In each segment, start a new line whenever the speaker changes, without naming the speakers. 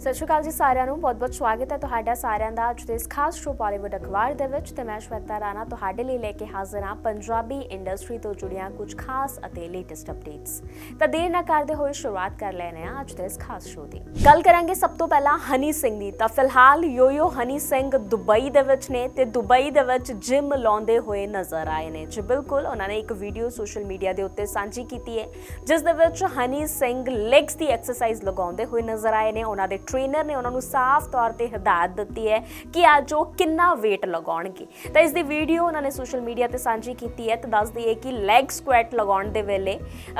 ਸਤਿ ਸ਼੍ਰੀ ਅਕਾਲ ਜੀ ਸਾਰਿਆਂ ਨੂੰ। ਬਹੁਤ-ਬਹੁਤ ਸਵਾਗਤ ਹੈ ਤੁਹਾਡਾ ਸਾਰਿਆਂ ਦਾ ਅੱਜ ਦੇ ਇਸ ਖਾਸ ਸ਼ੋ ਬਾਲੀਵੁੱਡ ਅਖਬਾਰ ਦੇ ਵਿੱਚ ਤੇ ਮੈਂ ਸ਼ਵੇਤਾ ਰਾਣਾ ਤੁਹਾਡੇ ਲਈ ਲੈ ਕੇ ਹਾਜ਼ਰ ਹਾਂ ਪੰਜਾਬੀ ਇੰਡਸਟਰੀ ਤੋਂ ਜੁੜੀਆਂ ਕੁਝ ਖਾਸ ਅਤੇ ਲੇਟੈਸਟ ਅਪਡੇਟਸ ਤਾਂ ਦੇਰ ਨਾ ਕਰਦੇ ਹੋਏ ਸ਼ੁਰੂਆਤ ਕਰ ਲੈਣੇ ਆ ਅੱਜ ਦੇ ਇਸ ਖਾਸ ਸ਼ੋ ਦੀ। ਗੱਲ ਕਰਾਂਗੇ ਸਭ ਤੋਂ ਪਹਿਲਾਂ ਹਨੀ ਸਿੰਘ ਦੀ। ਤਾਂ ਫਿਲਹਾਲ ਯੋਯੋ ਹਨੀ ਸਿੰਘ ਦੁਬਈ ਦੇ ਵਿੱਚ ਨੇ ਤੇ ਦੁਬਈ ਦੇ ਵਿੱਚ ਜਿਮ ਲਾਉਂਦੇ ਹੋਏ ਨਜ਼ਰ ਆਏ ਨੇ। ਜੀ ਬਿਲਕੁਲ, ਉਹਨਾਂ ਨੇ ਇੱਕ ਵੀਡੀਓ ਸੋਸ਼ਲ ਮੀਡੀਆ ਦੇ ਉੱਤੇ ਸਾਂਝੀ ਕੀਤੀ ਹੈ, ਜਿਸ ਦੇ ਵਿੱਚ ਹਨੀ ਸਿੰਘ ਲੈਗਸ ਦੀ ਐਕਸਰਸਾਈਜ਼ ਲਗਾਉਂਦੇ ਹੋਏ ਨਜ਼ਰ ਆਏ ਨੇ। ਉਹਨਾਂ ਦੇ ਟ੍ਰੇਨਰ ਨੇ ਉਹਨਾਂ ਨੂੰ ਸਾਫ਼ ਤੌਰ ਤੇ ਹਦਾਇਤ ਦਿੱਤੀ ਹੈ ਕਿ ਅੱਜ ਉਹ ਕਿੰਨਾ weight ਲਗਾਉਣਗੇ। ਤਾਂ ਇਸ ਦੀ ਵੀਡੀਓ ਉਹਨਾਂ ਨੇ ਸੋਸ਼ਲ ਮੀਡੀਆ ਤੇ ਸਾਂਝੀ ਕੀਤੀ ਹੈ ਤੇ ਦੱਸ ਦਈਏ ਕਿ ਲੈਗ ਸਕੁਐਟ ਲਗਾਉਣ ਦੇ ਵੇਲੇ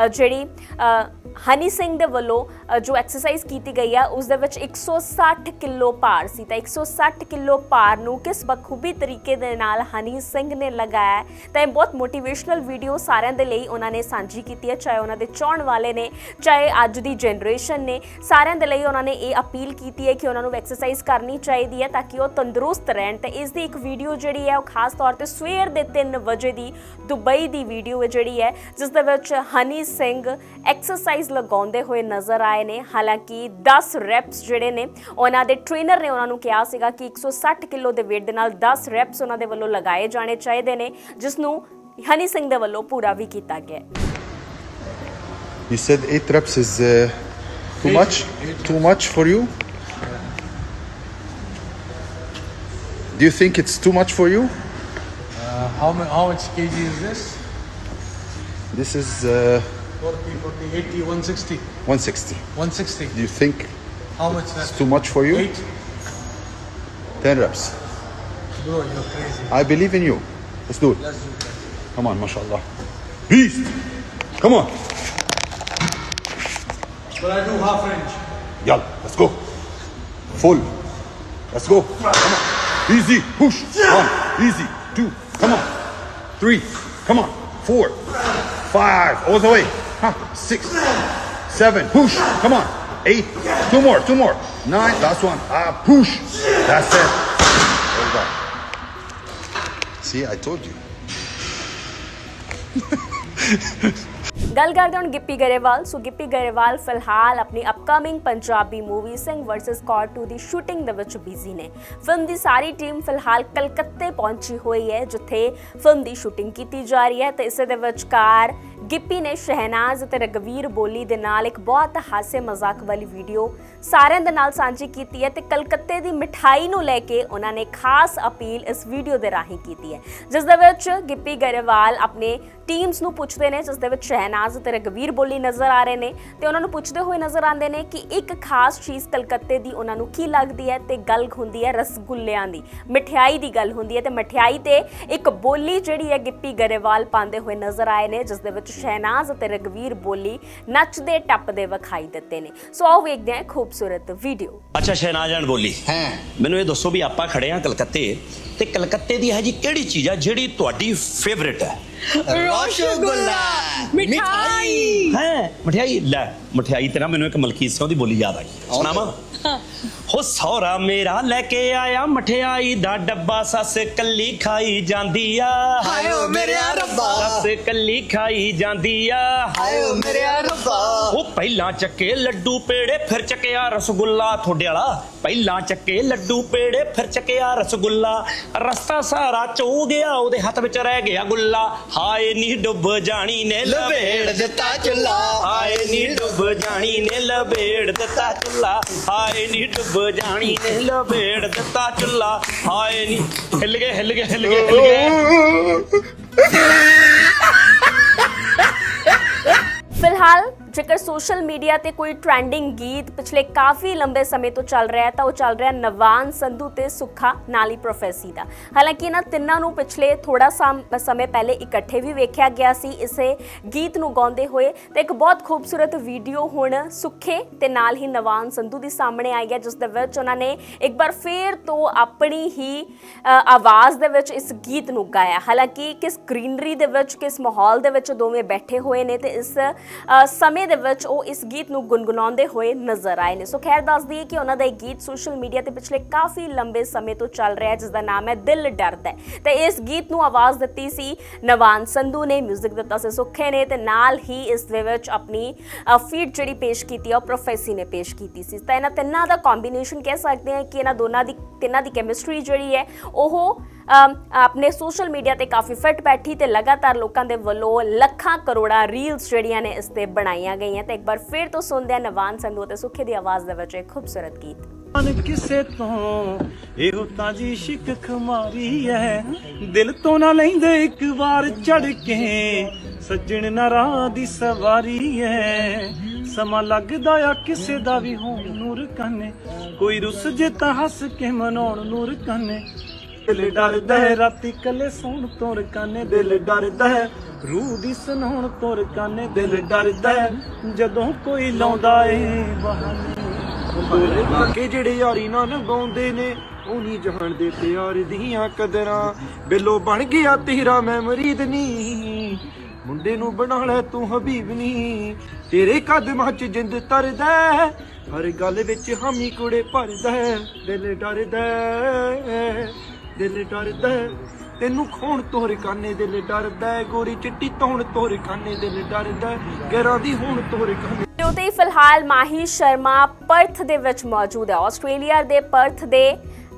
ਜਿਹੜੀ ਹਨੀ ਸਿੰਘ ਦੇ ਵੱਲੋਂ ਜੋ ਐਕਸਰਸਾਈਜ਼ ਕੀਤੀ ਗਈ ਆ, ਉਸ ਦੇ ਵਿੱਚ 160 ਕਿਲੋ ਭਾਰ ਸੀ। ਤਾਂ 160 ਕਿਲੋ ਭਾਰ ਨੂੰ ਕਿਸ ਬਖੂਬੀ ਤਰੀਕੇ ਦੇ ਨਾਲ ਹਨੀ ਸਿੰਘ ਨੇ ਲਗਾਇਆ ਤਾਂ ਇਹ ਬਹੁਤ ਮੋਟੀਵੇਸ਼ਨਲ ਵੀਡੀਓ ਸਾਰਿਆਂ ਦੇ ਲਈ ਉਹਨਾਂ ਨੇ ਸਾਂਝੀ ਕੀਤੀ ਹੈ, ਚਾਹੇ ਉਹਨਾਂ ਦੇ ਚਾਹਣ ਵਾਲੇ ਨੇ, ਚਾਹੇ ਅੱਜ ਦੀ ਜਨਰੇਸ਼ਨ ਨੇ। ਸਾਰਿਆਂ ਦੇ ਲਈ ਉਹਨਾਂ ਨੇ ਇਹ ਅਪੀਲ ਕੀਤੀ ਹੈ ਕਿ ਉਹਨਾਂ ਨੂੰ ਐਕਸਰਸਾਈਜ਼ ਕਰਨੀ ਚਾਹੀਦੀ ਹੈ ਤਾਂ ਕਿ ਉਹ ਤੰਦਰੁਸਤ ਰਹਿਣ ਤੇ ਇਸ ਦੀ ਇੱਕ ਵੀਡੀਓ ਜਿਹੜੀ ਹੈ ਉਹ ਖਾਸ ਤੌਰ ਤੇ ਸਵੇਰ ਦੇ 3 ਵਜੇ ਦੀ ਦੁਬਈ ਦੀ ਵੀਡੀਓ ਹੈ ਜਿਹੜੀ ਹੈ ਜਿਸ ਦੇ ਵਿੱਚ ਹਨੀ ਸਿੰਘ ਐਕਸਰਸਾਈਜ਼ ਲਗਾਉਂਦੇ ਹੋਏ ਨਜ਼ਰ ਆਏ ਨੇ ਹਾਲਾਂਕਿ 10 ਰੈਪਸ ਜਿਹੜੇ ਨੇ ਉਹਨਾਂ ਦੇ ਟ੍ਰੇਨਰ ਨੇ ਉਹਨਾਂ ਨੂੰ ਕਿਹਾ ਸੀਗਾ ਕਿ 160 ਕਿਲੋ ਦੇ weight ਦੇ ਨਾਲ 10 ਰੈਪਸ ਉਹਨਾਂ ਦੇ ਵੱਲੋਂ ਲਗਾਏ ਜਾਣੇ ਚਾਹੀਦੇ ਨੇ ਜਿਸ ਨੂੰ ਹਨੀ ਸਿੰਘ ਦੇ ਵੱਲੋਂ ਪੂਰਾ ਵੀ ਕੀਤਾ ਗਿਆ ਹੈ।
Said eight reps is uh, too much? Too much for you? Do you think it's too much for you?
Uh, how, how much kg is this?
This is uh,
40, 40, 80, 160.
160.
160.
Do you think
How much
it's too much for you?
Eight?
10 reps.
Bro, you're crazy.
I believe in you. Let's do it.
Let's do that.
Come on, mashallah. Beast! Come on.
But I do half range.
Yalla, let's go. Full. Let's go. Come on. Easy. Push. One. Easy. Two. Come on. Three. Come on. Four. Five. All the way. Huh. Six. Seven. Push. Come on. Eight. Two more. Two more. Nine. Last one. Ah, push. That's it. See, I told you.
ਗੱਲ ਕਰਦੇ ਹੁਣ ਗਿੱਪੀ ਗਰੇਵਾਲ। ਸੋ ਗਿੱਪੀ ਗਰੇਵਾਲ ਫਿਲਹਾਲ ਆਪਣੀ upcoming Punjabi movie Singh versus Scott 2 ਦੀ shooting ਦੇ ਵਿੱਚ busy ਨੇ। Film ਦੀ ਸਾਰੀ team ਫਿਲਹਾਲ ਕਲਕੱਤੇ ਪਹੁੰਚੀ ਹੋਈ ਹੈ, ਜਿੱਥੇ ਫਿਲਮ ਦੀ ਸ਼ੂਟਿੰਗ ਕੀਤੀ ਜਾ ਰਹੀ ਹੈ। ਤੇ ਇਸੇ ਦੇ ਵਿਚਕਾਰ ਗਿੱਪੀ ਨੇ ਸ਼ਹਿਨਾਜ਼ ਅਤੇ ਰਗਵੀਰ ਬੋਲੀ ਦੇ ਨਾਲ ਇੱਕ ਬਹੁਤ ਹਾਸੇ ਮਜ਼ਾਕ ਵਾਲੀ ਵੀਡੀਓ ਸਾਰਿਆਂ ਦੇ ਨਾਲ ਸਾਂਝੀ ਕੀਤੀ ਹੈ ਤੇ ਕਲਕੱਤੇ ਦੀ ਮਿਠਾਈ ਨੂੰ ਲੈ ਕੇ ਉਹਨਾਂ ਨੇ ਖਾਸ ਅਪੀਲ ਇਸ ਵੀਡੀਓ ਦੇ ਰਾਹੀਂ ਕੀਤੀ ਹੈ। ਜਿਸ ਦੇ ਵਿੱਚ ਗਿੱਪੀ ਗਰੇਵਾਲ ਆਪਣੇ ਟੀਮਸ ਨੂੰ ਪੁੱਛਦੇ ਨੇ, ਜਿਸ ਦੇ ਵਿੱਚ ਸ਼ਹਿਨਾਜ਼ ਅਤੇ ਰਗਵੀਰ ਬੋਲੀ ਨਜ਼ਰ ਆ ਰਹੇ ਨੇ ਤੇ ਉਹਨਾਂ ਨੂੰ ਪੁੱਛਦੇ ਹੋਏ ਨਜ਼ਰ ਆਉਂਦੇ ਨੇ ਕਿ ਇੱਕ ਖਾਸ ਚੀਜ਼ ਕਲਕੱਤੇ ਦੀ ਉਹਨਾਂ ਨੂੰ ਕੀ ਲੱਗਦੀ ਹੈ ਤੇ ਗੱਲ ਹੁੰਦੀ ਹੈ ਰਸਗੁੱਲਿਆਂ ਦੀ, ਮਠਿਆਈ ਦੀ ਗੱਲ ਹੁੰਦੀ ਹੈ ਤੇ ਮਠਿਆਈ ਤੇ ਇੱਕ ਬੋਲੀ ਜਿਹੜੀ ਹੈ ਗਿੱਪੀ ਗਰੇਵਾਲ ਪਾਉਂਦੇ ਹੋਏ ਨਜ਼ਰ ਆਏ ਨੇ, ਜਿਸ ਦੇ ਵਿੱਚ ਸ਼ਹਿਨਾਜ਼ ਅਤੇ ਰਗਵੀਰ ਬੋਲੀ ਨੱਚਦੇ ਟੱਪਦੇ ਵਿਖਾਈ ਦਿੱਤੇ ਨੇ। ਸੋ ਆਓ ਵੇਖਦੇ ਹਾਂ ਖੂਬਸੂਰਤ ਵੀਡੀਓ।
ਅੱਛਾ ਸ਼ਹਿਨਾਜ਼ਾਨ ਬੋਲੀ।
ਹਾਂ।
ਮੈਨੂੰ ਇਹ ਦੱਸੋ ਵੀ ਆਪਾਂ ਖੜੇ ਆ ਕਲਕੱਤੇ ਤੇ ਕਲਕੱਤੇ ਦੀ ਹੈ ਜੀ ਕਿਹੜੀ ਚੀਜ਼ ਆ ਜਿਹੜੀ ਤੁਹਾਡੀ ਫੇਵਰਿਟ ਹੈ?
ਰਸਗੁੱਲਾ। ਮਿਠਾਈ।
ਹੈ ਮਠਿਆਈ ਲੈ ਮਠਿਆਈ ਤੇ ਨਾ ਮੈਨੂੰ ਇੱਕ ਮਲਕੀਤ ਸਿੰਘ ਦੀ ਬੋਲੀ ਯਾਦ ਆਈ। ਸੁਣਾਵਾ? ਹੋ ਸੌਰਾ ਮੇਰਾ ਲੈ ਕੇ ਆਇਆ ਮਠਿਆਈ ਦਾ ਡੱਬਾ ਸੱਸ ਕੱਲੀ ਖਾਈ ਜਾਂਦੀ ਆ।
ਹਾਏ ਓ ਮੇਰਿਆ ਰੱਬਾ।
ਸੱਸ ਕੱਲੀ ਖਾਈ ਜਾਂਦੀ ਆ।
ਹਾਏ ਓ ਮੇਰਿਆ ਰੱਬਾ।
ਉਹ ਪਹਿਲਾਂ ਚੱਕੇ ਲੱਡੂ ਪੇੜੇ ਫਿਰ ਚੱਕਿਆ ਰਸਗੁੱਲਾ। ਤੁਹਾਡੇ ਵਾਲਾ ਪਹਿਲਾਂ ਚੱਕੇ ਲੱਡੂ ਪੇੜੇ ਫਿਰ ਚੱਕਿਆ ਰਸਗੁੱਲਾ। ਰਸਤਾ ਸਾਰਾ ਚੋ ਗਿਆ ਉਹਦੇ ਹੱਥ ਵਿੱਚ ਰਹਿ ਗਿਆ ਗੁੱਲਾ। ਹਾਏ ਨੀ ਡੁੱਬ ਜਾਣੀ ਨੇ
ਲਵੇੜ
ਲਵੇੜ
ਦਿੱਤਾ ਚੁੱਲਾ।
ਹਾਏ ਨੀ ਡੁੱਬ ਜਾਣੀ ਨੇ ਲਵੇੜ ਦਿੱਤਾ ਚੁੱਲਾ। ਹਾਏ ਨੀ ਡੁੱਬ ਜਾਣੀ ਨੇ ਲਵੇੜ ਦਿੱਤਾ ਚੁੱਲਾ। ਹਾਏ ਨੀ। ਹਿੱਲ ਗਏ ਹਿੱਲ ਗਏ ਹਿੱਲ ਗਏ ਹਿੱਲ ਗਏ।
ਫਿਲਹਾਲ ਜੇਕਰ ਸੋਸ਼ਲ ਮੀਡੀਆ ਤੇ ਕੋਈ ਟ੍ਰੈਂਡਿੰਗ ਗੀਤ ਪਿਛਲੇ ਕਾਫੀ ਲੰਬੇ ਸਮੇਂ ਤੋਂ ਚੱਲ ਰਿਹਾ ਹੈ, ਤਾਂ ਉਹ ਚੱਲ ਰਿਹਾ ਨਵਾਨ ਸੰਧੂ ਤੇ ਸੁੱਖਾ, ਨਾਲੀ ਪ੍ਰੋਫੈਸੀ ਦਾ। ਹਾਲਾਂਕਿ ਇਹਨਾਂ ਤਿੰਨਾਂ ਨੂੰ ਪਿਛਲੇ ਥੋੜਾ ਸਮੇਂ ਪਹਿਲੇ ਇਕੱਠੇ ਵੀ ਵੇਖਿਆ ਗਿਆ ਸੀ, ਇਸੇ ਗੀਤ ਨੂੰ ਗਾਉਂਦੇ ਹੋਏ, ਤੇ ਇੱਕ ਬਹੁਤ ਖੂਬਸੂਰਤ ਵੀਡੀਓ ਹੁਣ ਸੁੱਖੇ ਤੇ ਨਾਲ ਹੀ ਨਵਾਨ ਸੰਧੂ ਦੀ ਸਾਹਮਣੇ ਆਈ ਹੈ, ਜਿਸ ਦੇ ਵਿੱਚ ਉਹਨਾਂ ਨੇ ਇੱਕ ਵਾਰ ਫੇਰ ਤੋਂ ਆਪਣੀ ਹੀ ਆਵਾਜ਼ ਦੇ ਵਿੱਚ ਇਸ ਗੀਤ ਨੂੰ ਗਾਇਆ। ਹਾਲਾਂਕਿ ਕਿਸ ਗ੍ਰੀਨਰੀ ਦੇ ਵਿੱਚ, ਕਿਸ ਮਾਹੌਲ ਦੇ ਵਿੱਚ ਦੋਵੇਂ ਬੈਠੇ ਹੋਏ ਨੇ ਤੇ ਇਸ ਸਮੇਂ ਸਮੇਂ ਦੇ ਵਿੱਚ ਉਹ ਇਸ ਗੀਤ ਨੂੰ ਗੁੰਗੁਣਾਉਂਦੇ ਹੋਏ ਨਜ਼ਰ ਆਏ ਨੇ। ਸੋ ਖੈਰ ਦੱਸ ਦਈਏ ਕਿ ਉਹਨਾਂ ਦਾ ਇਹ ਗੀਤ ਸੋਸ਼ਲ ਮੀਡੀਆ ਤੇ ਪਿਛਲੇ ਕਾਫੀ ਲੰਬੇ ਸਮੇਂ ਤੋਂ ਚੱਲ ਰਿਹਾ ਹੈ, ਜਿਸ ਦਾ ਨਾਮ ਹੈ ਦਿਲ ਡਰਦਾ ਹੈ। ਤੇ ਇਸ ਗੀਤ ਨੂੰ ਆਵਾਜ਼ ਦਿੱਤੀ ਸੀ ਨਵਾਨ ਸੰਧੂ ਨੇ 뮤직 ਦਿੱਤਾ ਸੀ ਸੁੱਖੇ ਨੇ ਤੇ ਨਾਲ ਹੀ ਇਸ ਦੇ ਵਿੱਚ ਆਪਣੀ ਫੀਟ ਜਿਹੜੀ ਪੇਸ਼ ਕੀਤੀ ਉਹ ਪ੍ਰੋਫੈਸੀ ਨੇ ਪੇਸ਼ ਕੀਤੀ ਸੀ। ਤਾਂ ਇਹਨਾਂ ਤਿੰਨਾਂ ਦਾ ਕੰਬੀਨੇਸ਼ਨ ਕਹਿ ਸਕਦੇ ਹਾਂ ਕਿ ਇਹਨਾਂ ਦੋਨਾਂ ਦੀ, ਤਿੰਨਾਂ ਦੀ ਕੈਮਿਸਟਰੀ ਜਿਹੜੀ ਹੈ, ਉਹ ਆਪਣੇ ਸੋਸ਼ਲ ਮੀਡੀਆ ਤੇ ਕਾਫੀ ਫਿੱਟ ਬੈਠੀ ਤੇ ਲਗਾਤਾਰ ਲੋਕਾਂ ਦੇ ਵੱਲੋਂ ਲੱਖਾਂ ਕਰੋੜਾਂ ਰੀਲਸ ਜਿਹੜੀਆਂ ਨੇ ਇਸ ਤੇ ਬਣਾਈਆਂ ਗਈਆਂ ਤੇ ਇੱਕ ਵਾਰ ਫਿਰ ਤੋਂ ਸੁਣਦੇ ਹਾਂ ਨਵਾਨ ਸੰਧੂ ਤੇ ਸੁੱਖੇ ਦੀ ਆਵਾਜ਼ ਦੇ ਵਿੱਚ ਇੱਕ ਖੂਬਸੂਰਤ ਗੀਤ।
ਮਨ ਕਿਸੇ ਤੋਂ ਇਹੋ ਤਾਂ ਜੀ ਇਸ਼ਕ ਖਮਾਰੀ ਐ ਦਿਲ ਤੋਂ ਨਾ ਲੈਂਦੇ ਇੱਕ ਵਾਰ ਚੜ ਕੇ। ਸੱਜਣ ਨਾ ਦੀ ਸਵਾਰੀ ਐ ਸਮਾਂ ਲੱਗਦਾ ਆ ਕਿਸੇ ਦਾ ਵੀ ਹੋਣ ਨੂਰ ਕਾਨੇ। ਕੋਈ ਰੁੱਸ ਜੇ ਤਾਂ ਹੱਸ ਕੇ ਮਨਾਉਣ ਨੂਰ ਕਾਨੇ। ਦਿਲ ਡਰਦਾ ਹੈ। ਰਾਤੀ ਕੱਲੇ ਸੌਣ ਤੋਂ ਰਕਾਨੇ ਦਿਲ ਡਰਦਾ ਹੈ। ਰੂਹ ਦੀ ਸੁਣਾਉਣ ਤੋਂ ਰਕਾਨੇ ਦਿਲ ਡਰਦਾ ਹੈ। ਜਦੋਂ ਕੋਈ ਲਾਉਂਦਾ ਏ ਬਹਾਨੇ। ਬਾਕੇ ਜਿਹੜੇ ਯਾਰੀ ਨਾਲ ਨਗਾਉਂਦੇ ਨੇ ਉਹ ਨਹੀਂ ਜਾਣਦੇ ਪਿਆਰ ਦੀਆਂ ਕਦਰਾਂ। ਬਿੱਲੋ ਬਣ ਗਿਆ ਤੇਰਾ ਮੈਂ ਮਰੀਦ ਨਹੀਂ। ਮੁੰਡੇ ਨੂੰ ਬਣਾ ਲੈ ਤੂੰ ਹਬੀਬ ਨਹੀਂ ਤੇਰੇ ਕਦਮਾਂ 'ਚ ਜਿੰਦ ਤਰਦਾ। ਹਰ ਗੱਲ ਵਿੱਚ ਹਾਮੀ ਕੁੜੇ ਭਰਦਾ। ਦਿਲ ਡਰਦਾ ਦਿਲ ਡਰਦਾ ਹੈ। ਤੈਨੂੰ ਖੋਣ ਤੋਰ ਕਾਨੇ ਦਿਲ ਡਰਦਾ ਹੈ। ਗੋਰੀ ਚਿੱਟੀ ਤੌਣ ਤੋਰ ਕਾਨੇ ਦਿਲ ਡਰਦਾ ਹੈ। ਗੈਰਾਂ ਦੀ ਹੋਣ ਤੋਰ ਕਾਨੇ
ਤੇ ਉਤੇ ਫਿਲਹਾਲ ਮਾਹੀ ਸ਼ਰਮਾ ਪਰਥ ਦੇ ਵਿੱਚ ਮੌਜੂਦ ਹੈ ਆਸਟ੍ਰੇਲੀਆ ਦੇ ਪਰਥ ਦੇ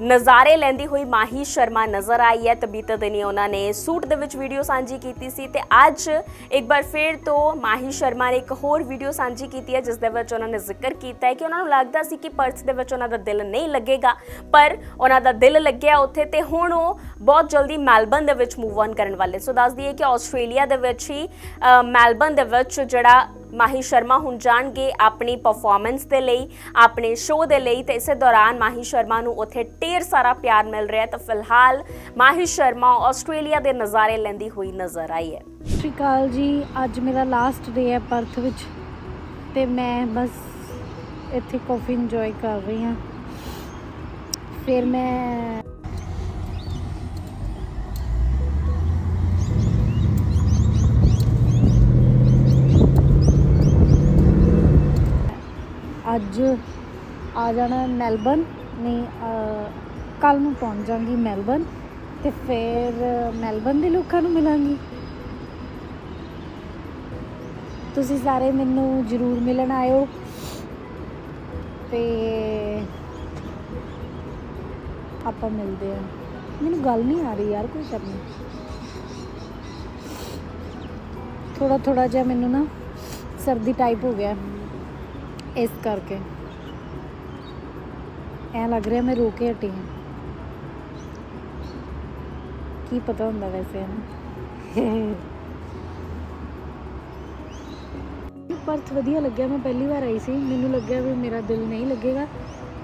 ਨਜ਼ਾਰੇ ਲੈਂਦੀ ਹੋਈ ਮਾਹੀ ਸ਼ਰਮਾ ਨਜ਼ਰ ਆਈ ਹੈ। ਤਬੀਤ ਦਿਨੀ ਉਹਨਾਂ ਨੇ ਸੂਟ ਦੇ ਵਿੱਚ ਵੀਡੀਓ ਸਾਂਝੀ ਕੀਤੀ ਸੀ ਤੇ ਅੱਜ ਇੱਕ ਵਾਰ ਫਿਰ ਤੋਂ ਮਾਹੀ ਸ਼ਰਮਾ ਨੇ ਇੱਕ ਹੋਰ ਵੀਡੀਓ ਸਾਂਝੀ ਕੀਤੀ ਹੈ ਜਿਸ ਦੇ ਵਿੱਚ ਉਹਨਾਂ ਨੇ ਜ਼ਿਕਰ ਕੀਤਾ ਹੈ ਕਿ ਉਹਨਾਂ ਨੂੰ ਲੱਗਦਾ ਸੀ ਕਿ ਪਰਸ ਦੇ ਵਿੱਚ ਉਹਨਾਂ ਦਾ ਦਿਲ ਨਹੀਂ ਲੱਗੇਗਾ ਪਰ ਉਹਨਾਂ ਦਾ ਦਿਲ ਲੱਗਿਆ ਉੱਥੇ ਤੇ ਹੁਣ ਉਹ ਬਹੁਤ ਜਲਦੀ ਮੈਲਬਨ ਦੇ ਵਿੱਚ ਮੂਵ ਔਨ ਕਰਨ ਵਾਲੇ। ਸੋ ਦੱਸ ਦਈਏ ਕਿ ਆਸਟ੍ਰੇਲੀਆ ਦੇ ਵਿੱਚ ਹੀ ਅ, ਮੈਲਬਨ ਦੇ ਵਿੱਚ ਜਿਹੜਾ ਮਾਹੀ ਸ਼ਰਮਾ ਹੁਣ ਜਾਣਗੇ ਆਪਣੀ ਪਰਫਾਰਮੈਂਸ ਦੇ ਲਈ, ਆਪਣੇ ਸ਼ੋਅ ਦੇ ਲਈ ਤੇ ਇਸੇ ਦੌਰਾਨ ਮਾਹੀ ਸ਼ਰਮਾ ਨੂੰ ਉੱਥੇ ਢੇਰ ਸਾਰਾ ਪਿਆਰ ਮਿਲ ਰਿਹਾ ਤਾਂ ਫਿਲਹਾਲ ਮਾਹੀ ਸ਼ਰਮਾ ਆਸਟ੍ਰੇਲੀਆ ਦੇ ਨਜ਼ਾਰੇ ਲੈਂਦੀ ਹੋਈ ਨਜ਼ਰ ਆਈ ਹੈ।
ਸਤਿ ਸ਼੍ਰੀ ਅਕਾਲ ਜੀ, ਅੱਜ ਮੇਰਾ ਲਾਸਟ ਡੇ ਹੈ ਪਰਥ ਵਿੱਚ ਤੇ ਮੈਂ ਬਸ ਇੱਥੇ ਕਾਫੀ ਇੰਜੋਏ ਕਰ ਰਹੀ ਹਾਂ। ਫਿਰ ਮੈਂ ਅੱਜ ਆ ਜਾਣਾ ਮੈਲਬਨ ਨਹੀਂ ਕੱਲ ਨੂੰ ਪਹੁੰਚ ਜਾਵਾਂਗੀ ਮੈਲਬਨ ਤੇ ਫਿਰ ਮੈਲਬਨ ਦੇ ਲੋਕਾਂ ਨੂੰ ਮਿਲਾਂਗੀ। ਤੁਸੀਂ ਸਾਰੇ ਮੈਨੂੰ ਜ਼ਰੂਰ ਮਿਲਣ ਆਇਓ। ਤੇ ਆਪਾਂ ਮਿਲਦੇ ਆ ਮੈਨੂੰ ਗੱਲ ਨਹੀਂ ਆ ਰਹੀ ਯਾਰ ਕੋਈ ਕਰਨੀ ਥੋੜਾ ਥੋੜਾ ਜਿਹਾ ਮੈਨੂੰ ਨਾ ਸਰਦੀ ਟਾਈਪ ਹੋ ਗਿਆ। ਇਸ ਕਰਕੇ। ਐ ਲੱਗ ਰਿਹਾ ਮੈਂ ਰੋ ਕੇ ਹਟੀ ਹਾਂ। ਕੀ ਪਤਾ ਹੁੰਦਾ ਵੈਸੇ ਨਾ ਪਰਥ ਵਧੀਆ ਲੱਗਿਆ, ਮੈਂ ਪਹਿਲੀ ਵਾਰ ਆਈ ਸੀ। ਮੈਨੂੰ ਲੱਗਿਆ ਵੀ ਮੇਰਾ ਦਿਲ ਨਹੀਂ ਲੱਗੇਗਾ,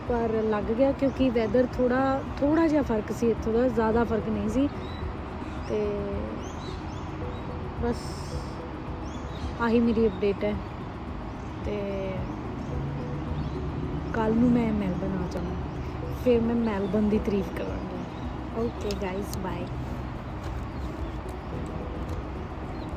ਪਰ ਲੱਗ ਗਿਆ ਕਿਉਂਕਿ ਵੈਦਰ ਥੋੜਾ ਥੋੜਾ ਜਿਹਾ ਫ਼ਰਕ ਸੀ ਇੱਥੋਂ ਦਾ, ਜ਼ਿਆਦਾ ਫ਼ਰਕ ਨਹੀਂ ਸੀ। ਤੇ ਬਸ ਆਹੀ ਮੇਰੀ ਅਪਡੇਟ ਹੈ। ਤੇ ਕੱਲ ਨੂੰ ਮੈਂ ਮੈਲਬਨ ਆ ਜਾਵਾਂ। ਫਿਰ ਮੈਂ ਮੈਲਬਨ ਦੀ ਤਾਰੀਫ ਕਰਾਂਗੀ। ਓਕੇ ਗਾਇਸ ਬਾਏ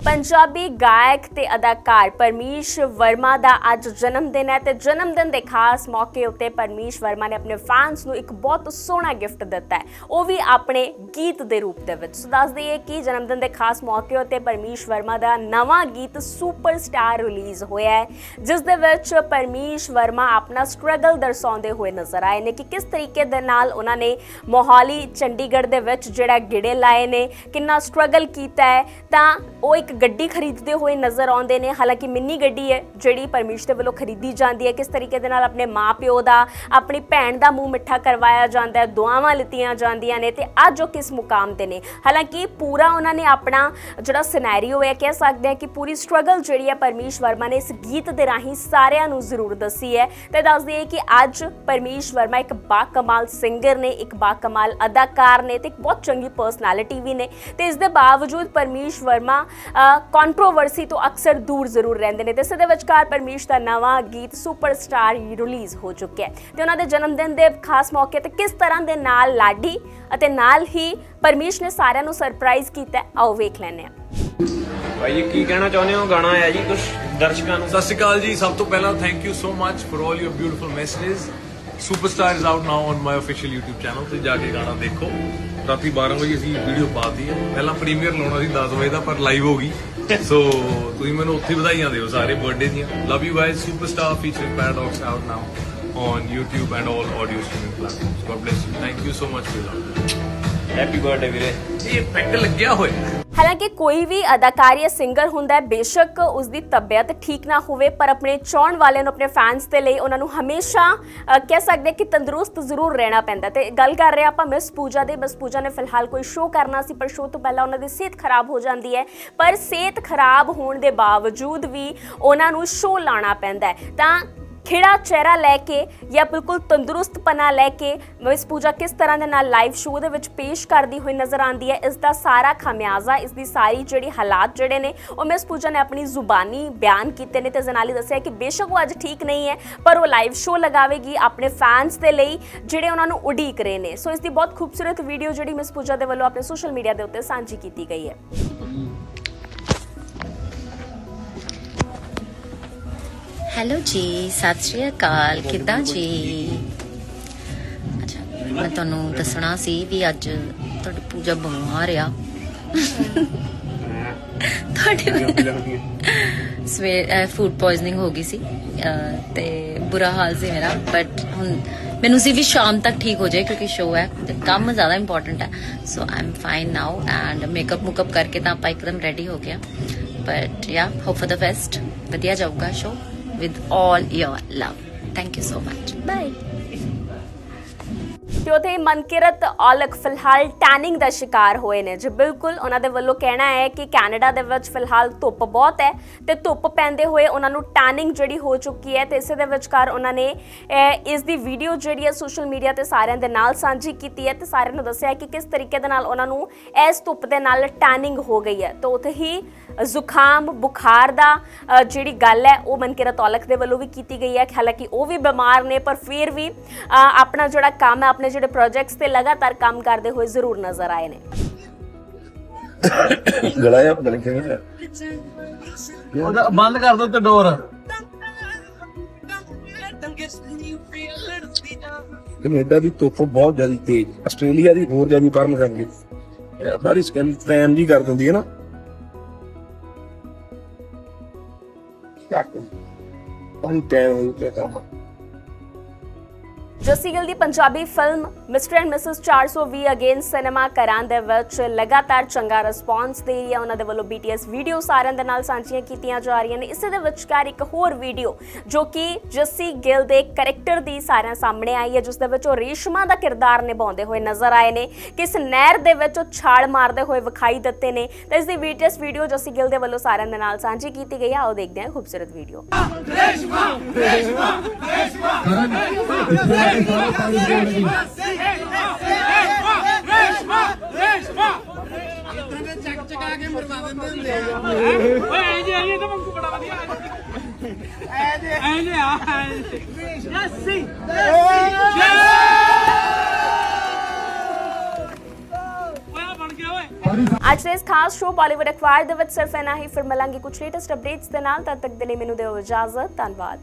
ਪੰਜਾਬੀ ਗਾਇਕ ਤੇ ਅਦਾਕਾਰ ਪਰਮੀਸ਼ ਵਰਮਾ ਦਾ ਅੱਜ ਜਨਮ ਦਿਨ ਹੈ ਤੇ ਜਨਮ ਦਿਨ ਦੇ ਖਾਸ ਮੌਕੇ ਉੱਤੇ ਪਰਮੀਸ਼ ਵਰਮਾ ਨੇ ਆਪਣੇ ਫੈਨਸ ਨੂੰ ਇੱਕ ਬਹੁਤ ਸੋਹਣਾ ਗਿਫਟ ਦਿੱਤਾ ਹੈ। ਉਹ ਵੀ ਆਪਣੇ ਗੀਤ ਦੇ ਰੂਪ ਦੇ ਵਿੱਚ। ਸੋ ਦੱਸ ਦਈਏ ਕਿ ਜਨਮ ਦਿਨ ਦੇ ਖਾਸ ਮੌਕੇ ਉੱਤੇ ਪਰਮੀਸ਼ ਵਰਮਾ ਦਾ ਨਵਾਂ ਗੀਤ ਸੁਪਰਸਟਾਰ ਰਿਲੀਜ਼ ਹੋਇਆ ਹੈ, ਜਿਸ ਦੇ ਵਿੱਚ ਪਰਮੀਸ਼ ਵਰਮਾ ਆਪਣਾ ਸਟਰਗਲ ਦਰਸਾਉਂਦੇ ਹੋਏ ਨਜ਼ਰ ਆਏ ਨੇ ਕਿ ਕਿਸ ਤਰੀਕੇ ਦੇ ਨਾਲ ਉਹਨਾਂ ਨੇ ਮੋਹਾਲੀ ਚੰਡੀਗੜ੍ਹ ਦੇ ਵਿੱਚ ਜਿਹੜਾ ਗਿੜੇ ਲਾਏ ਨੇ, ਕਿੰਨਾ ਸਟਰਗਲ ਕੀਤਾ ਹੈ, ਤਾਂ ਉਹ ਇੱਕ ਗੱਡੀ ਖਰੀਦਦੇ ਹੋਏ ਨਜ਼ਰ ਆਉਂਦੇ ਨੇ। ਹਾਲਾਂਕਿ ਮਿੰਨੀ ਗੱਡੀ ਹੈ, ਜਿਹੜੀ ਪਰਮੇਸ਼ ਦੇ ਵੱਲੋਂ ਖਰੀਦੀ ਜਾਂਦੀ ਹੈ। ਕਿਸ ਤਰੀਕੇ ਦੇ ਨਾਲ ਆਪਣੇ ਮਾਪਿਓ ਦਾ, ਆਪਣੀ ਭੈਣ ਦਾ ਮੂੰਹ ਮਿੱਠਾ ਕਰਵਾਇਆ ਜਾਂਦਾ ਹੈ, ਦੁਆਵਾਂ ਲਿੱਤੀਆਂ ਜਾਂਦੀਆਂ ਨੇ ਤੇ ਅੱਜ ਉਹ ਕਿਸ ਮੁਕਾਮ ਤੇ ਨੇ? ਹਾਲਾਂਕਿ ਪੂਰਾ ਉਹਨਾਂ ਨੇ ਆਪਣਾ ਜਿਹੜਾ ਸਿਨੈਰੀਓ ਹੈ, ਕਹਿ ਸਕਦੇ ਹਾਂ ਕਿ ਪੂਰੀ ਸਟਰਗਲ ਜਿਹੜੀ ਹੈ ਪਰਮੇਸ਼ ਵਰਮਾ ਨੇ ਇਸ ਗੀਤ ਦੇ ਰਾਹੀਂ ਸਾਰਿਆਂ ਨੂੰ ਜ਼ਰੂਰ ਦੱਸੀ ਹੈ। ਤੇ ਦੱਸ ਦਈਏ ਕਿ ਅੱਜ ਪਰਮੇਸ਼ ਵਰਮਾ ਇੱਕ ਬਾਕਮਾਲ ਸਿੰਗਰ ਨੇ, ਇੱਕ ਬਾ ਕਮਾਲ ਅਦਾਕਾਰ ਨੇ ਤੇ ਇੱਕ ਬਹੁਤ ਚੰਗੀ ਪਰਸਨੈਲਿਟੀ ਵੀ ਨੇ। ਤੇ ਇਸ ਦੇ ਬਾਵਜੂਦ ਪਰਮੇਸ਼ ਵਰਮਾ ਕੰਟਰੋਵਰਸੀ ਤੋਂ ਅਕਸਰ ਦੂਰ ਜ਼ਰੂਰ ਰਹਿੰਦੇ ਨੇ ਤੇ ਇਸ ਦੇ ਵਿਚਕਾਰ ਪਰਮੇਸ਼ ਦਾ ਨਵਾਂ ਗੀਤ ਸੁਪਰਸਟਾਰ ਰਿਲੀਜ਼ ਹੋ ਚੁੱਕਿਆ ਹੈ। ਤੇ ਉਹਨਾਂ ਦੇ ਜਨਮ ਦਿਨ ਦੇ ਖਾਸ ਮੌਕੇ ਤੇ ਕਿਸ ਤਰ੍ਹਾਂ ਦੇ ਨਾਲ ਲਾਡੀ ਅਤੇ ਨਾਲ ਹੀ ਪਰਮੇਸ਼ ਨੇ ਸਾਰਿਆਂ ਨੂੰ ਸਰਪ੍ਰਾਈਜ਼ ਕੀਤਾ। ਆਓ ਵੇਖ ਲੈਂਦੇ ਹਾਂ।
ਭਾਈ ਜੀ ਕੀ ਕਹਿਣਾ ਚਾਹੁੰਦੇ ਹੋ? ਗਾਣਾ ਆਇਆ ਜੀ ਕੁਝ ਦਰਸ਼ਕਾਂ ਨੂੰ
ਸਤਿ ਸ਼੍ਰੀ ਅਕਾਲ ਜੀ। ਸਭ ਤੋਂ ਪਹਿਲਾਂ thank you so much for all your beautiful messages superstar is out now on my official YouTube channel ਤੇ ਜਾ ਕੇ ਗਾਣਾ ਦੇਖੋ। ਰਾਤੀ 12 ਵਜੇ ਅਸੀਂ ਵੀਡੀਓ ਪਾਤੀ ਹੈ। ਪਹਿਲਾਂ ਪ੍ਰੀਮੀਅਰ ਲਾਉਣਾ ਸੀ 10 ਵਜੇ ਦਾ ਪਰ ਲਾਈਵ ਹੋ ਗਈ। ਸੋ ਤੁਸੀਂ ਮੈਨੂੰ ਉੱਥੇ ਵਧਾਈਆਂ ਦਿਓ ਸਾਰੇ ਬਰਥਡੇ ਦੀਆਂ। Love you guys superstar featuring paradox out now on YouTube and all audio streaming platforms. God bless you. Thank you so much for your love
happy birthday ਵੀਰੇ
ਇਹ ਪੈਕ ਲੱਗਿਆ ਹੋਇਆ।
ਹਾਲਾਂਕਿ ਕੋਈ ਵੀ ਅਦਾਕਾਰ ਜਾਂ ਸਿੰਗਰ ਹੁੰਦਾ ਹੈ ਬੇਸ਼ੱਕ ਉਸ ਦੀ ਤਬੀਅਤ ਠੀਕ ਨਾ ਹੋਵੇ ਪਰ ਆਪਣੇ ਚਾਹਣ ਵਾਲਿਆਂ ਨੂੰ ਆਪਣੇ ਫੈਨਸ ਦੇ ਲਈ ਉਹਨਾਂ ਨੂੰ ਹਮੇਸ਼ਾ ਅ, ਕਹਿ ਸਕਦੇ ਕਿ ਤੰਦਰੁਸਤ ਜ਼ਰੂਰ ਰਹਿਣਾ ਪੈਂਦਾ ਤੇ ਗੱਲ ਕਰ ਰਹੇ ਹਾਂ ਆਪਾਂ ਮਿਸ ਪੂਜਾ ਦੇ। ਮਿਸ ਪੂਜਾ ਨੇ ਫਿਲਹਾਲ ਕੋਈ ਸ਼ੋਅ ਕਰਨਾ ਸੀ ਪਰ ਸ਼ੋਅ ਤੋਂ ਪਹਿਲਾਂ ਉਹਨਾਂ ਦੀ ਸਿਹਤ ਖਰਾਬ ਹੋ ਜਾਂਦੀ ਹੈ। ਪਰ ਸਿਹਤ ਖਰਾਬ ਹੋਣ ਦੇ ਬਾਵਜੂਦ ਵੀ ਉਹਨਾਂ ਨੂੰ ਸ਼ੋਅ ਲਾਣਾ ਪੈਂਦਾ ਹੈ। ਤਾਂ ਖਿੜਾ ਚਿਹਰਾ ਲੈ ਕੇ ਜਾਂ ਬਿਲਕੁਲ ਤੰਦਰੁਸਤ ਪਨਾ ਲੈ ਕੇ ਮਿਸ ਪੂਜਾ ਕਿਸ ਤਰ੍ਹਾਂ ਦੇ ਨਾਲ ਲਾਈਵ ਸ਼ੋਅ ਦੇ ਵਿੱਚ ਪੇਸ਼ ਕਰਦੀ ਹੋਈ ਨਜ਼ਰ ਆਉਂਦੀ ਹੈ, ਇਸ ਦਾ ਸਾਰਾ ਖਮਿਆਜ਼ਾ, ਇਸ ਦੀ ਸਾਰੀ ਜਿਹੜੀ ਹਾਲਾਤ ਜਿਹੜੇ ਨੇ, ਉਹ ਮਿਸ ਪੂਜਾ ਨੇ ਆਪਣੀ ਜ਼ੁਬਾਨੀ ਬਿਆਨ ਕੀਤੇ ਨੇ ਤੇ ਜ਼ਨਾਲੀ ਦੱਸਿਆ ਕਿ ਬੇਸ਼ੱਕ ਉਹ ਅੱਜ ਠੀਕ ਨਹੀਂ ਹੈ, ਪਰ ਉਹ ਲਾਈਵ ਸ਼ੋਅ ਲਗਾਵੇਗੀ ਆਪਣੇ ਫੈਨਸ ਦੇ ਲਈ ਜਿਹੜੇ ਉਹਨਾਂ ਨੂੰ ਉਡੀਕ ਰਹੇ ਨੇ। ਸੋ ਇਸ ਦੀ ਬਹੁਤ ਖੂਬਸੂਰਤ ਵੀਡੀਓ ਜਿਹੜੀ ਮਿਸ ਪੂਜਾ ਦੇ ਵੱਲੋਂ ਆਪਣੇ ਸੋਸ਼ਲ ਮੀਡੀਆ ਦੇ ਉੱਤੇ ਸਾਂਝੀ ਕੀਤੀ ਗਈ ਹੈ।
ਹੈਲੋ ਜੀ ਸਤਿ ਸ਼੍ਰੀ ਅਕਾਲ। ਕਿੱਦਾਂ ਜੀ? ਅੱਛਾ ਮੈਂ ਤੁਹਾਨੂੰ ਦੱਸਣਾ ਸੀ ਵੀ ਅੱਜ ਤੁਹਾਡੀ ਪੂਜਾ ਬਿਮਾਰ ਆ। ਤੁਹਾਡੇ ਸਵੇਰ ਫੂਡ ਪੋਇਜ਼ਨਿੰਗ ਹੋ ਗਈ ਸੀ ਤੇ ਬੁਰਾ ਹਾਲ ਸੀ ਮੇਰਾ ਬਟ ਹੁਣ ਮੈਨੂੰ ਸੀ ਵੀ ਸ਼ਾਮ ਤੱਕ ਠੀਕ ਹੋ ਜਾਏ ਕਿਉਂਕਿ ਸ਼ੋਅ ਹੈ ਤੇ ਕੰਮ ਜ਼ਿਆਦਾ ਇੰਪੋਰਟੈਂਟ ਹੈ। So I am fine now and makeup ਮੁਕਅਪ ਕਰਕੇ ਤਾਂ ਆਪਾਂ ਇੱਕਦਮ ਰੈਡੀ ਹੋ ਗਿਆ ਬਟ ਯਾ ਹੋਪ ਫॉर द ਬੈਸਟ ਵਧੀਆ ਜਾਊਗਾ show with all your love. Thank you so much. Bye
ਤੇ ਉਥੇ ਮਨਕਿਰਤ ਔਲਖ ਫਿਲਹਾਲ ਟੈਨਿੰਗ ਦਾ ਸ਼ਿਕਾਰ ਹੋਏ ਨੇ। ਜੀ ਬਿਲਕੁਲ, ਉਹਨਾਂ ਦੇ ਵੱਲੋਂ ਕਹਿਣਾ ਹੈ ਕਿ ਕੈਨੇਡਾ ਦੇ ਵਿੱਚ ਫਿਲਹਾਲ ਧੁੱਪ ਬਹੁਤ ਹੈ ਤੇ ਧੁੱਪ ਪੈਂਦੇ ਹੋਏ ਉਹਨਾਂ ਨੂੰ ਟੈਨਿੰਗ ਜਿਹੜੀ ਹੋ ਚੁੱਕੀ ਹੈ ਤੇ ਇਸੇ ਦੇ ਵਿਚਕਾਰ ਉਹਨਾਂ ਨੇ ਇਸ ਦੀ ਵੀਡੀਓ ਜਿਹੜੀ ਹੈ ਸੋਸ਼ਲ ਮੀਡੀਆ ਤੇ ਸਾਰਿਆਂ ਦੇ ਨਾਲ ਸਾਂਝੀ ਕੀਤੀ ਹੈ ਤੇ ਸਾਰਿਆਂ ਨੂੰ ਦੱਸਿਆ ਕਿ ਕਿਸ ਤਰੀਕੇ ਦੇ ਨਾਲ ਉਹਨਾਂ ਨੂੰ ਇਸ ਧੁੱਪ ਦੇ ਨਾਲ ਟੈਨਿੰਗ ਹੋ ਗਈ ਹੈ। ਤਾਂ ਉਥੇ ਹੀ ਜ਼ੁਕਾਮ, ਬੁਖਾਰ ਦਾ ਜਿਹੜੀ ਗੱਲ ਹੈ ਉਹ ਮਨਕਿਰਤ ਔਲਖ ਦੇ ਵੱਲੋਂ ਵੀ ਕੀਤੀ ਗਈ ਹੈ। ਹਾਲਾਂਕਿ ਉਹ ਵੀ ਬਿਮਾਰ ਨੇ, ਪਰ ਫਿਰ ਵੀ ਆਪਣਾ ਜਿਹੜਾ ਕੰਮ ਹੈ ਆਪਣੇ ਜਿਹੜੇ ਪ੍ਰੋਜੈਕਟਸ ਤੇ ਲਗਾਤਾਰ ਕੰਮ ਕਰਦੇ ਹੋਏ ਜ਼ਰੂਰ ਨਜ਼ਰ ਆਏ ਨੇ।
ਗਲਾ ਜਾਂ ਪਤਾ ਨਹੀਂ ਕਿਵੇਂ
ਉਹਦਾ ਬੰਦ ਕਰ ਦੋ ਤੇ ਡੋਰ।
ਕੈਨੇਡਾ ਦੀ ਧੁੱਪ ਬਹੁਤ ਜ਼ਿਆਦਾ ਤੇਜ਼ ਆਸਟ੍ਰੇਲੀਆ ਦੀ ਹੋਰ ਜ਼ਿਆਦਾ ਕਰਦੀ ਇਹ ਸਾਰੀ ਸਕਿਨ ਟੈਨ ਜੀ ਕਰ ਦਿੰਦੀ ਹੈ ਨਾ। ਚੱਕ। ਪਾਣੀ ਟੈਨ ਹੋ ਗਿਆ
ਜੱਸੀ ਗਿੱਲ ਦੀ Punjabi film mister and missus 420 again cinema ਘਰਾਂ ਦੇ ਵਿੱਚ ਲਗਾਤਾਰ ਚੰਗਾ ਰਿਸਪਾਂਸ ਦੇ ਰਹੀ ਹੈ ਉਹਨਾਂ ਦੇ ਵੱਲੋਂ BTS ਵੀਡੀਓ ਸਾਰਿਆਂ ਦੇ ਨਾਲ ਸਾਂਝੀਆਂ ਕੀਤੀਆਂ ਜਾ ਰਹੀਆਂ ਨੇ ਇਸੇ ਦੇ ਵਿਚਕਾਰ ਇੱਕ ਹੋਰ ਵੀਡੀਓ ਜੋ ਕਿ ਜੱਸੀ ਗਿੱਲ ਦੇ ਕੈਰੈਕਟਰ ਦੀ ਸਾਰਿਆਂ ਸਾਹਮਣੇ ਆਈ ਹੈ ਜਿਸ ਦੇ ਵਿੱਚ ਉਹ ਰੇਸ਼ਮਾ ਦਾ ਕਿਰਦਾਰ ਨਿਭਾਉਂਦੇ ਹੋਏ ਨਜ਼ਰ ਆਏ ਨੇ ਕਿਸ ਨਹਿਰ ਦੇ ਵਿੱਚ ਉਹ ਛਾਲ ਮਾਰਦੇ ਹੋਏ ਵਿਖਾਈ ਦਿੱਤੇ ਨੇ ਤੇ ਇਸ ਦੀ BTS ਵੀਡੀਓ ਜੱਸੀ ਗਿੱਲ ਦੇ ਵੱਲੋਂ ਸਾਰਿਆਂ ਦੇ ਨਾਲ ਸਾਂਝੀ ਕੀਤੀ ਗਈ ਹੈ ਆਓ ਦੇਖਦੇ ਹਾਂ ਖੂਬਸੂਰਤ ਵੀਡੀਓ ਅੱਜ ਦੇ ਇਸ ਖਾਸ ਸ਼ੋਅ ਬਾਲੀਵੁੱਡ ਅਖਬਾਰ ਦੇ ਵਿੱਚ ਸਿਰਫ ਇੰਨਾ ਹੀ। ਫਿਰ ਮਿਲਾਂਗੇ ਕੁਝ ਲੇਟੈਸਟ ਅਪਡੇਟਸ ਦੇ ਨਾਲ। ਤਦ ਤੱਕ ਦੇ ਲਈ ਮੈਨੂੰ ਦਿਓ ਇਜਾਜ਼ਤ। ਧੰਨਵਾਦ।